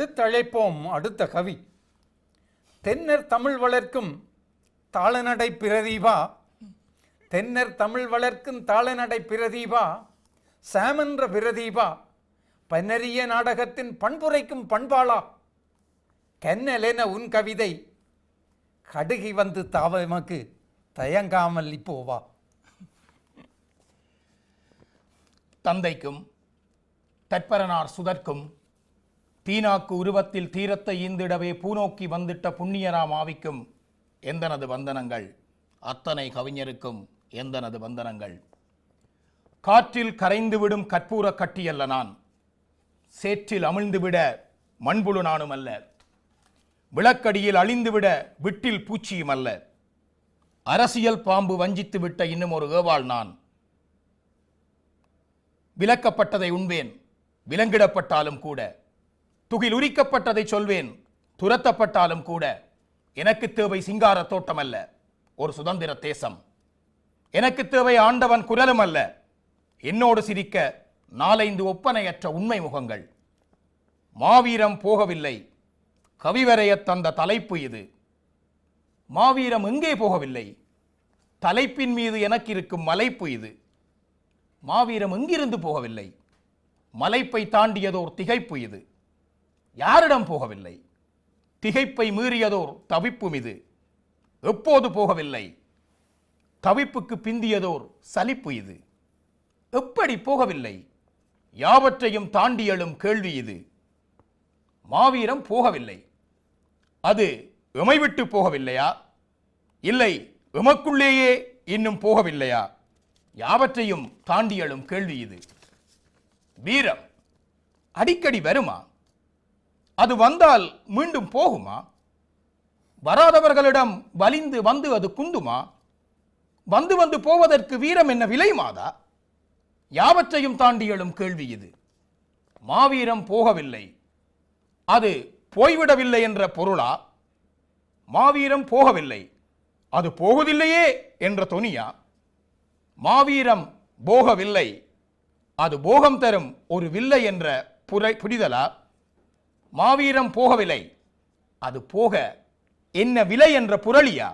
அடுத்தழைப்போம் அடுத்த கவி. தென்னர் தமிழ் வளர்க்கும் தாளநடை பிரதீபா. தென்னர் தமிழ் வளர்க்கும் தாளநடை பிரதீபா. சாமன்ற பிரதீபா. பன்னரிய நாடகத்தின் பண்புரைக்கும் பண்பாளா. கென்னலென உன் கவிதை. கடுகி வந்து தாவமக்கு தயங்காமல் இப்போவா தந்தைக்கும் தற்பரனார் சுதற்கும் தீனாக்கு உருவத்தில் தீரத்தை ஈந்திடவே பூநோக்கி வந்திட்ட புண்ணியராம் ஆவிக்கும் எந்தனது வந்தனங்கள்? அத்தனை கவிஞருக்கும் எந்தனது வந்தனங்கள்? காற்றில் கரைந்துவிடும் கற்பூர கட்டியல்ல நான். சேற்றில் அமிழ்ந்துவிட மண்புழு நானும் அல்ல விளக்கடியில் அழிந்துவிட விட்டில் பூச்சியும் அல்ல அரசியல் பாம்பு வஞ்சித்து விட்ட இன்னும் ஒரு ஏவாள் நான். விலக்கப்பட்டதை உண்பேன். விலங்கிடப்பட்டாலும் கூட. துகில் உரிக்கப்பட்டதை சொல்வேன். துரத்தப்பட்டாலும் கூட எனக்கு தேவை சிங்கார தோட்டம் அல்ல ஒரு சுதந்திர தேசம். எனக்கு தேவை ஆண்டவன் குரலும் அல்ல. என்னோடு சிரிக்க நாலைந்து ஒப்பனையற்ற உண்மை முகங்கள். மாவீரம் போகவில்லை. கவிவரையத் தந்த தலைப்பு இது. மாவீரம் எங்கே போகவில்லை? தலைப்பின் மீது எனக்கு இருக்கும் மலைப்பு இது. மாவீரம் எங்கிருந்து போகவில்லை? மலைப்பை தாண்டியதோர் திகைப்பு இது. யாரிடம் போகவில்லை? திகைப்பை மீறியதோர் தவிப்பும் இது. எப்போது போகவில்லை? தவிப்புக்கு பிந்தியதோர் சலிப்பு இது. எப்படி போகவில்லை? யாவற்றையும் தாண்டி எழும் கேள்வி இது. மாவீரம் போகவில்லை. அது எமை விட்டு போகவில்லையா? இல்லை எமக்குள்ளேயே இன்னும் போகவில்லையா? யாவற்றையும் தாண்டி எழும் கேள்வி இது. வீரம். அடிக்கடி வருமா? அது வந்தால் மீண்டும் போகுமா? வராதவர்களிடம் வலிந்து வந்து அது குந்துமா? வந்து வந்து போவதற்கு வீரம் என்ன விலை மாதா யாவற்றையும் தாண்டி எழும் கேள்வி இது. மாவீரம் போகவில்லை. அது போய்விடவில்லை என்ற பொருளா? மாவீரம் போகவில்லை. அது போகுதில்லையே என்ற தொனியா? மாவீரம் போகவில்லை. அது போகம் தரும் ஒரு வில்லை என்ற புரை புரிதலா? மாவீரம் போகவில்லை. அது போக என்ன விலை என்ற புரளியா?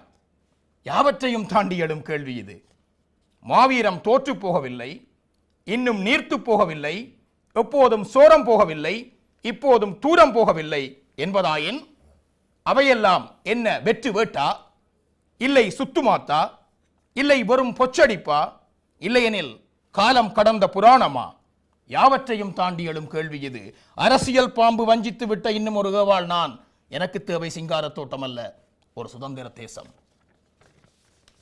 யாவற்றையும் தாண்டி எழும் கேள்வி இது. மாவீரம் தோற்று போகவில்லை இன்னும் நீர்த்து போகவில்லை எப்போதும் சோரம் போகவில்லை இப்போதும் தூரம் போகவில்லை என்பதாயின் அவையெல்லாம் என்ன வெற்று வேட்டா? இல்லை சுத்துமாத்தா இல்லை வெறும் பொச்சடிப்பா? இல்லையெனில் காலம் கடந்த புராணமா? யாவற்றையும் தாண்டி எழும் கேள்வி இது. அரசியல் பாம்பு வஞ்சித்து விட்ட இன்னும் ஒரு ஏவாள் நான். எனக்கு தேவை சிங்கார தோட்டம் அல்ல ஒரு சுதந்திர தேசம்.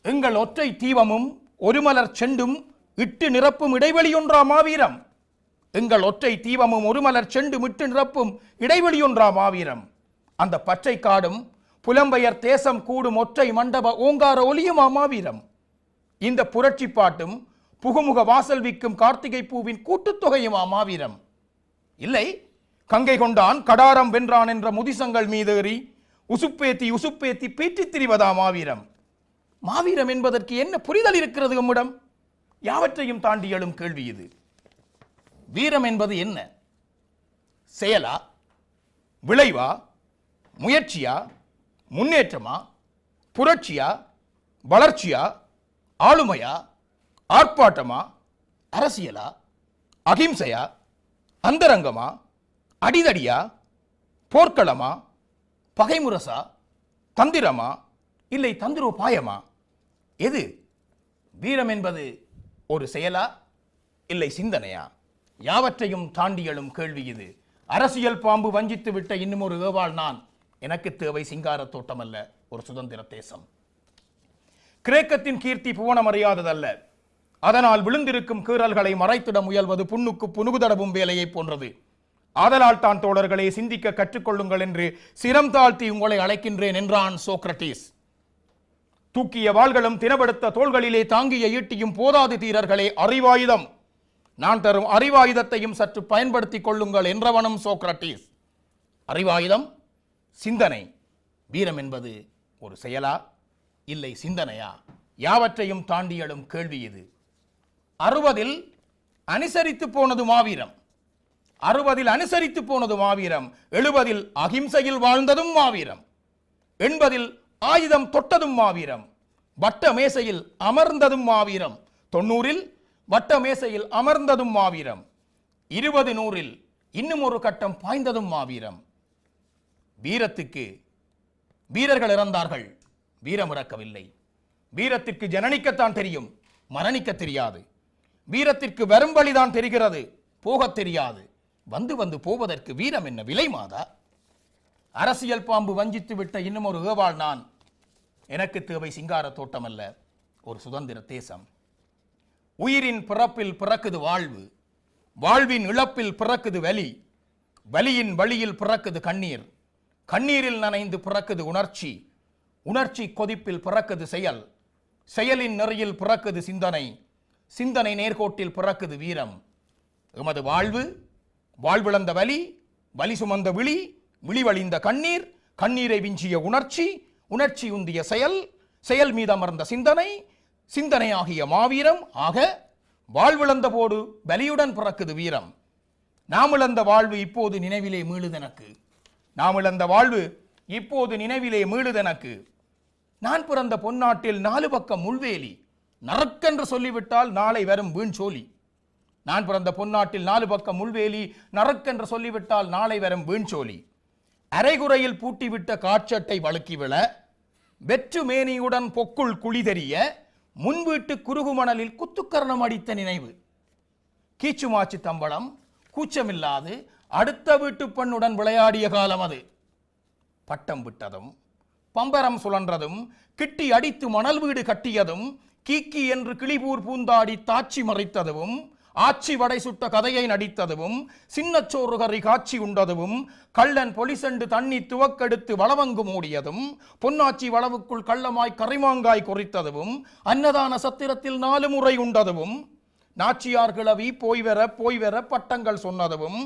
எங்கள் ஒற்றை தீவமும் ஒரு மலர் செண்டும் இட்டு நிரப்பும் இடைவெளியொன்றா மாவீரம்? எங்கள் ஒற்றை தீவமும் ஒரு மலர் செண்டும் இட்டு நிரப்பும் இடைவெளியொன்றா மாவீரம்? அந்த பச்சை காடும் புலம்பெயர் தேசம் கூடும் ஒற்றை மண்டப ஓங்கார ஒலியுமா மாவீரம்? இந்த புரட்சி பாட்டும் புகுமுக வாசல் விக்கும் கார்த்திகை பூவின் கூட்டுத்தொகையுமா மாவீரம் இல்லை கங்கை கொண்டான் கடாரம் வென்றான் என்ற முதிசங்கள் மீதேறி உசுப்பேத்தி உசுப்பேத்தி பீற்றித் திரிவதா மாவீரம். மாவீரம் என்பதற்கு என்ன புரிதல் இருக்கிறது உம்மிடம்? யாவற்றையும் தாண்டி எழும் கேள்வி இது. வீரம் என்பது என்ன? செயலா? விளைவா? முயற்சியா? முன்னேற்றமா? புரட்சியா? வளர்ச்சியா? ஆளுமையா? ஆர்ப்பாட்டமா அரசியலா அகிம்சையா அந்தரங்கமா அடிதடியா போர்க்களமா பகைமுரசா தந்திரமா இல்லை தந்திரோபாயமா? எது? வீரம் என்பது ஒரு செயலா இல்லை சிந்தனையா? யாவற்றையும் தாண்டியலும் கேள்வி இது. அரசியல் பாம்பு வஞ்சித்து விட்ட இன்னும் ஒரு ஏவாள் நான். எனக்கு தேவை சிங்கார தோட்டம் அல்ல ஒரு சுதந்திர தேசம். கிரேக்கத்தின் கீர்த்தி புவனமறியாததல்ல. அதனால் விழுந்திருக்கும் கீறல்களை மறைத்திட முயல்வது புண்ணுக்கு புனுகுதடவும் வேலையை போன்றது. ஆதலால் தான் தோழர்களே சிந்திக்க கற்றுக்கொள்ளுங்கள் என்று சிரம் தாழ்த்தி உங்களை அழைக்கின்றேன் என்றான் சோக்ரட்டிஸ் தூக்கிய வாள்களும் தினப்படுத்த தோள்களிலே தாங்கிய ஈட்டியும் போதாது தீரர்களே அறிவாயுதம். நான் தரும் அறிவாயுதத்தையும் சற்று பயன்படுத்திக் கொள்ளுங்கள் என்றவனும் சோக்ரட்டிஸ் அறிவாயுதம்? சிந்தனை. வீரம் என்பது ஒரு செயலா? இல்லை சிந்தனையா? யாவற்றையும் தாண்டியலும் கேள்வி இது. அறுபதில் அனுசரித்து போனது மாவீரம். அறுபதில் அனுசரித்து போனது மாவீரம். எழுபதில் அகிம்சையில் வாழ்ந்ததும் மாவீரம். எண்பதில் ஆயுதம் தொட்டதும் மாவீரம். வட்ட மேசையில் அமர்ந்ததும் மாவீரம். தொண்ணூறில் வட்ட மேசையில் அமர்ந்ததும் மாவீரம். இருபது நூறில் இன்னும் ஒரு கட்டம் பாய்ந்ததும் மாவீரம். வீரத்துக்கு வீரர்கள் இறந்தார்கள். வீரம் இறக்கவில்லை வீரத்திற்கு ஜனனிக்கத்தான் தெரியும். மரணிக்க தெரியாது. வீரத்திற்கு வரும் வழிதான் தெரிகிறது. போகத் தெரியாது. வந்து வந்து போவதற்கு வீரம் என்ன? விலை மாதா? அரசியல் பாம்பு வஞ்சித்து விட்ட இன்னும் ஒரு ஏவாள் நான். எனக்கு தேவை சிங்கார தோட்டம் அல்ல ஒரு சுதந்திர தேசம். உயிரின் பிறப்பில் பிறக்குது வாழ்வு. வாழ்வின் இழப்பில் பிறக்குது வலி. வலியின் வழியில் பிறக்குது கண்ணீர். கண்ணீரில் நனைந்து பிறக்குது உணர்ச்சி. உணர்ச்சி கொதிப்பில் பிறக்குது செயல். செயலின் நெறியில் பிறக்குது சிந்தனை. சிந்தனை நேர்கோட்டில் பிறக்குது வீரம். எமது வாழ்வு வாழ்விழந்த வலி வலி சுமந்த விழி விழிவழிந்த கண்ணீர் கண்ணீரை விஞ்சிய உணர்ச்சி உணர்ச்சி உந்திய செயல் செயல் மீதமர்ந்த சிந்தனை சிந்தனை ஆகிய மாவீரம் ஆக வாழ்விழந்த போடு வலியுடன் பிறக்குது வீரம். நாமிழந்த வாழ்வு இப்போது நினைவிலே மீளுதெனக்கு. இழந்த வாழ்வு இப்போது நினைவிலே மீளுதெனக்கு. நான் பிறந்த பொன்னாட்டில் நாலு பக்கம் முள்வேலி. நரக்கென்று சொல்லிவிட்டால் நாளை வரும் வீண்சோலி நான் பிறந்த பொன்னாட்டில் நாலு பக்கம் முள்வேலி நரக்கென்று சொல்லிவிட்டால் நாளை வரும் வீண்சோலி அரைகுறையில் பூட்டிவிட்ட காட்சட்டை வழுக்கி விழ வெற்று மேனியுடன் பொக்குள் குழி முன்வீட்டு குறுகுமணலில் குத்துக்கரணம் அடித்த நினைவு. கீச்சுமாச்சு தம்பளம் கூச்சமில்லாது அடுத்த வீட்டு பெண்ணுடன் விளையாடிய காலம் அது. பட்டம் விட்டதும் பம்பரம் சுழன்றதும் கிட்டி அடித்து மணல் வீடு கட்டியதும் கீக்கி என்று கிளிபூர் பூந்தாடி தாட்சி மறைத்ததும் ஆட்சி வடை சுட்ட கதையை நடித்ததும் சின்னச்சோறு கறி காட்சி உண்டதும் கள்ளன் பொலிசண்டு தண்ணி துவக்கெடுத்து வளவங்கு மூடியதும் பொன்னாச்சி வளவுக்குள் கள்ளமாய் கரிமாங்காய் குறித்ததும் அன்னதான சத்திரத்தில் நாலு முறை உண்டதும் நாச்சியார் கிளவி போய் வர போய் வர பட்டங்கள் சொன்னதும்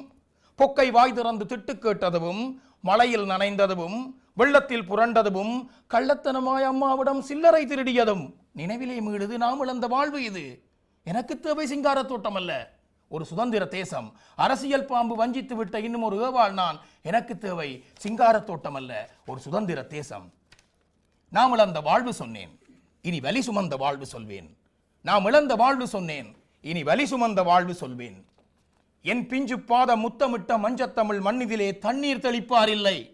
பொக்கை வாய் திறந்து திட்டு கேட்டதும் மலையில் நனைந்ததும் வெள்ளத்தில் புரண்டதும் கள்ளத்தனமாய் அம்மாவிடம் சில்லறை திருடியதும் நினைவிலே மீழுது நாம் இழந்த வாழ்வு இது. எனக்கு தேவை சிங்கார தோட்டம் அல்ல ஒரு சுதந்திர தேசம். அரசியல் பாம்பு வஞ்சித்து விட்ட இன்னும் ஒரு ஏவாள் நான். எனக்கு தேவை சிங்கார தோட்டம் அல்ல ஒரு சுதந்திர தேசம். நாம் இழந்த வாழ்வு சொன்னேன். இனி வலி சுமந்த வாழ்வு சொல்வேன். நாம் இழந்த வாழ்வு சொன்னேன். இனி வலி சுமந்த வாழ்வு சொல்வேன். என் பிஞ்சு பாத முத்தமிட்ட மஞ்சத்தமிழ் மண்ணிதிலே தண்ணீர் தெளிப்பார் இல்லை.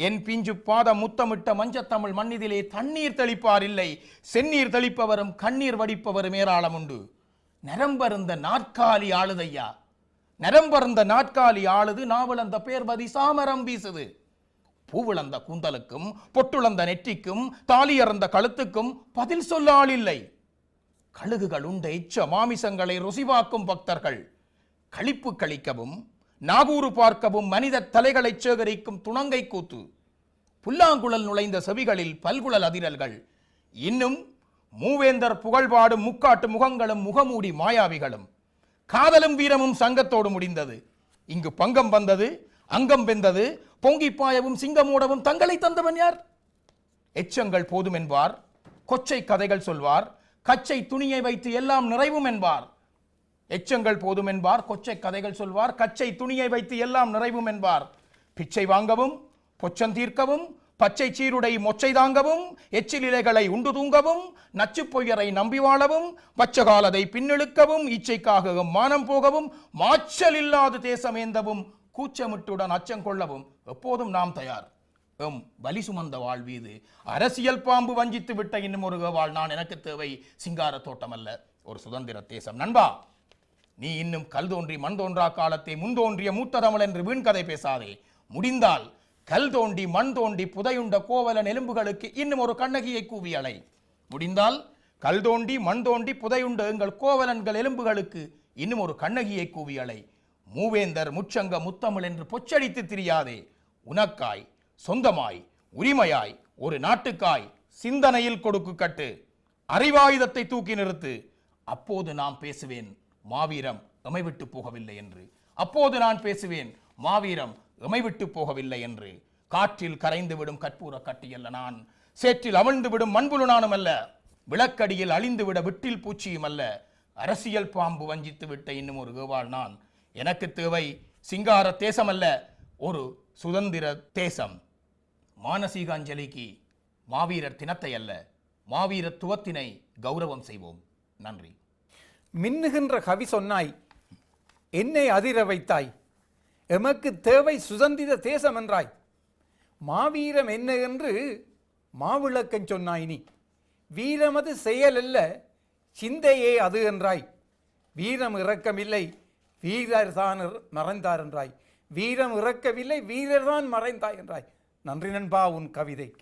என் பிஞ்சு பாத முத்தமிட்ட மஞ்சத்தமிழ் மண்ணிதிலே தண்ணீர் தெளிப்பார் இல்லை செந்நீர் தெளிப்பவரும் கண்ணீர் வடிப்பவரும் ஏராளம் உண்டு. நரம்பருந்த நாற்காலி ஆளுதையா? நரம்பருந்த நாற்காலி ஆளுது நாவலந்த பேர்வதி சாமரம் வீசுது. பூவிழந்த கூந்தலுக்கும் பொட்டுளந்த நெற்றிக்கும் தாலியறந்த கழுத்துக்கும் பதில் சொல்ல ஆள் இல்லை கழுகுகள் உண்ட இச்ச மாமிசங்களை ருசிவாக்கும் பக்தர்கள். களிப்பு கழிக்கவும் நாகூறு பார்க்கவும் மனித தலைகளை சேகரிக்கும் துணங்கை கூத்து. புல்லாங்குழல் நுழைந்த செவிகளில் பல்குழல் அதிரல்கள். இன்னும் மூவேந்தர் புகழ்பாடும் முக்காட்டு முகங்களும் முகமூடி மாயாவிகளும். காதலும் வீரமும் சங்கத்தோடு முடிந்தது. இங்கு பங்கம் வந்தது அங்கம் வெந்தது பொங்கி பாயவும் சிங்கமூடவும் தங்களை தந்தவன் யார்? எச்சங்கள் போதும் என்பார் கொச்சை கதைகள் சொல்வார் கச்சை துணியை வைத்து எல்லாம் நிறைவும் என்பார். எச்சங்கள் போதும் என்பார் கொச்சை கதைகள் சொல்வார் கச்சை துணியை வைத்து எல்லாம் நிறைவும் என்பார். பிச்சை வாங்கவும் பொச்சம் தீர்க்கவும் பச்சை சீருடை மொச்சை தாங்கவும் எச்சில் இலைகளை உண்டு தூங்கவும் நச்சு பொய்யரை நம்பி வாழவும் பச்சகாலதை பின்னிழுக்கவும் இச்சைக்காக மானம் போகவும் மாச்சல் இல்லாது தேசமேந்தவும் கூச்சமிட்டுடன் அச்சம் கொள்ளவும் எப்போதும் நாம் தயார். எம் வலி சுமந்த வாழ்வீது அரசியல் பாம்பு வஞ்சித்து விட்ட இன்னும் ஒரு வாழ் நான் எனக்கு தேவை சிங்கார தோட்டம் அல்ல ஒரு சுதந்திர தேசம். நண்பா நீ இன்னும் கல் தோன்றி மண் தோன்றா காலத்தை முன்தோன்றிய மூத்த தமிழ் என்று வீண்கதை பேசாதே. முடிந்தால் கல் தோண்டி மண் தோண்டி புதையுண்ட கோவலன் எலும்புகளுக்கு இன்னும் ஒரு கண்ணகியை கூவி அலை. முடிந்தால் கல் தோண்டி மண் தோண்டி புதையுண்ட எங்கள் கோவலன்கள் எலும்புகளுக்கு இன்னும் ஒரு கண்ணகியை கூவி அலை. மூவேந்தர் முச்சங்க முத்தமிழ் என்று பொச்சடித்து திரியாதே. உனக்காய் சொந்தமாய் உரிமையாய் ஒரு நாட்டுக்காய் சிந்தனையில் கொடுக்கு கட்டு அறிவாயுதத்தை தூக்கி நிறுத்து. அப்போது நாம் பேசுவேன். மாவீரம் எமைவிட்டு போகவில்லை என்று. அப்போது நான் பேசுவேன் மாவீரம் எமைவிட்டு போகவில்லை என்று. காற்றில் கரைந்து விடும் கற்பூர கட்டியல்ல நான். சேற்றில் அமிழ்ந்து விடும் மண்புழு அல்ல. விளக்கடியில் அழிந்து விட விட்டில் பூச்சியும் அல்ல. அரசியல் பாம்பு வஞ்சித்து விட்ட இன்னும் ஒரு கேவாள் நான். எனக்கு தேவை சிங்கார தேசம் அல்ல ஒரு சுதந்திர தேசம். மானசீக அஞ்சலிக்கு மாவீரர் தினத்தை அல்ல மாவீரத்துவத்தினை கௌரவம் செய்வோம். நன்றி. மின்னுகின்ற கவி சொன்னாய் என்னை அதிர வைத்தாய் எமக்கு தேவை சுதந்திர தேசம் என்றாய். மாவீரம் என்ன என்று மாவிளக்கம் சொன்னாய் நீ. வீரமது செயல் அல்ல சிந்தையே அது என்றாய். வீரம் இறக்கமில்லை வீரர் தான் மறைந்தார் என்றாய். வீரம் இறக்கவில்லை வீரர் தான் மறைந்தாய் என்றாய். நன்றி நண்பா உன் கவிதை.